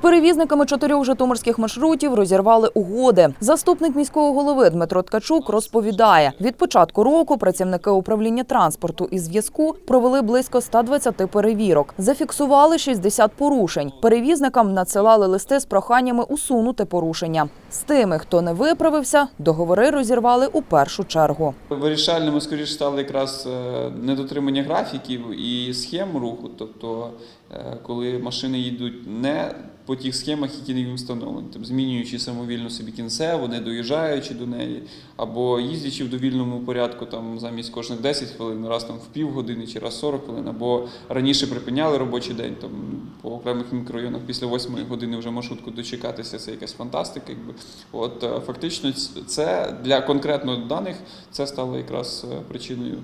перевізниками чотирьох житомирських маршрутів розірвали угоди. Заступник міського голови Дмитро Ткачук розповідає, від початку року працівники управління транспорту і зв'язку провели близько 120 перевірок. Зафіксували 60 порушень. Перевізникам надсилали листи з проханнями усунути порушення. З тими, хто не виправився, договори розірвали у першу чергу. Вирішальними, скоріше, стали якраз е, недотримання графіків і схем руху. Тобто, е, коли машини їдуть не по тих схемах, які їм встановлені, тобто змінюючи самовільно собі кінцеву, не доїжджаючи до неї, або їздячи в довільному порядку там замість кожних 10 хвилин, раз там в півгодини чи раз 40 хвилин, або раніше припиняли робочий день там по окремих мікрорайонах після 8 години вже маршрутку дочекатися, це якась фантастика. Якби. От е, фактично це для конкретно даних це стало якраз е, причиною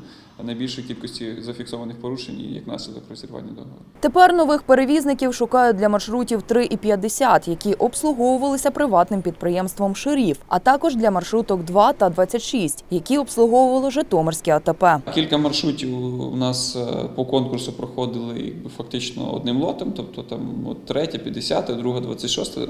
найбільшої кількості зафіксованих порушень і як наслідок розірвання договору. Тепер нових перевізників шукають для маршрутів 3 і 50, які обслуговувалися приватним підприємством Шеріф, а також для маршруток 2 та 26, які обслуговувало Житомирське АТП. Кілька маршрутів у нас е, по конкурсу проходили фактично одним лотом, тобто там от третя, 50, друга, 26. е,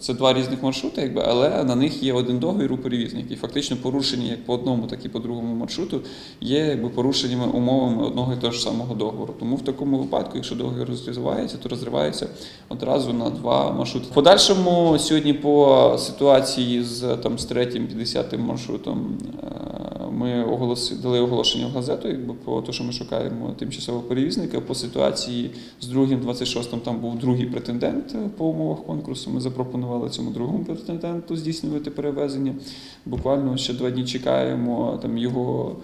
Це два різних маршрути, якби, але на них є один договір у перевізника. І фактично порушення як по одному, так і по другому маршруту є якби, порушеннями умовами одного і того ж самого договору. Тому в такому випадку, якщо договір розривається, то розривається одразу на два маршрути. В подальшому сьогодні по ситуації з там з третім 50 маршрутом. Ми оголосили, дали оголошення в газету, якби про те, що ми шукаємо тимчасового перевізника. По ситуації з другим 26-м там був другий претендент по умовах конкурсу. Ми запропонували цьому другому претенденту здійснювати перевезення. Буквально ще два дні чекаємо там його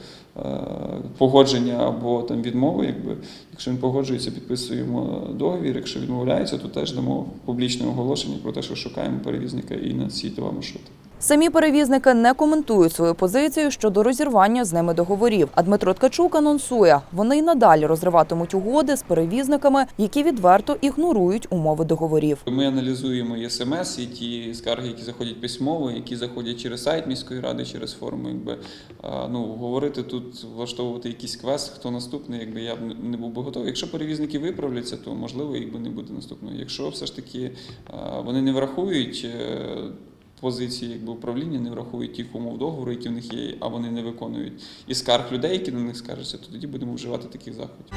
погодження або там відмови. Якби якщо він погоджується, підписуємо договір. Якщо відмовляється, то теж дамо публічне оголошення про те, що шукаємо перевізника і на ці два маршрути. Самі перевізники не коментують свою позицію щодо розірвання з ними договорів. А Дмитро Ткачук анонсує, вони й надалі розриватимуть угоди з перевізниками, які відверто ігнорують умови договорів. Ми аналізуємо і смс, і ті скарги, які заходять письмово, які заходять через сайт міської ради, через форум. Якби ну говорити тут, влаштовувати якийсь квест, хто наступний, якби я б не- був би готовий. Якщо перевізники виправляться, то можливо якби не буде наступного. Якщо все ж таки вони не врахують. Позиції якби управління не врахують тих умов договору, які в них є, а вони не виконують і скарг людей, які на них скаржаться, то тоді будемо вживати таких заходів.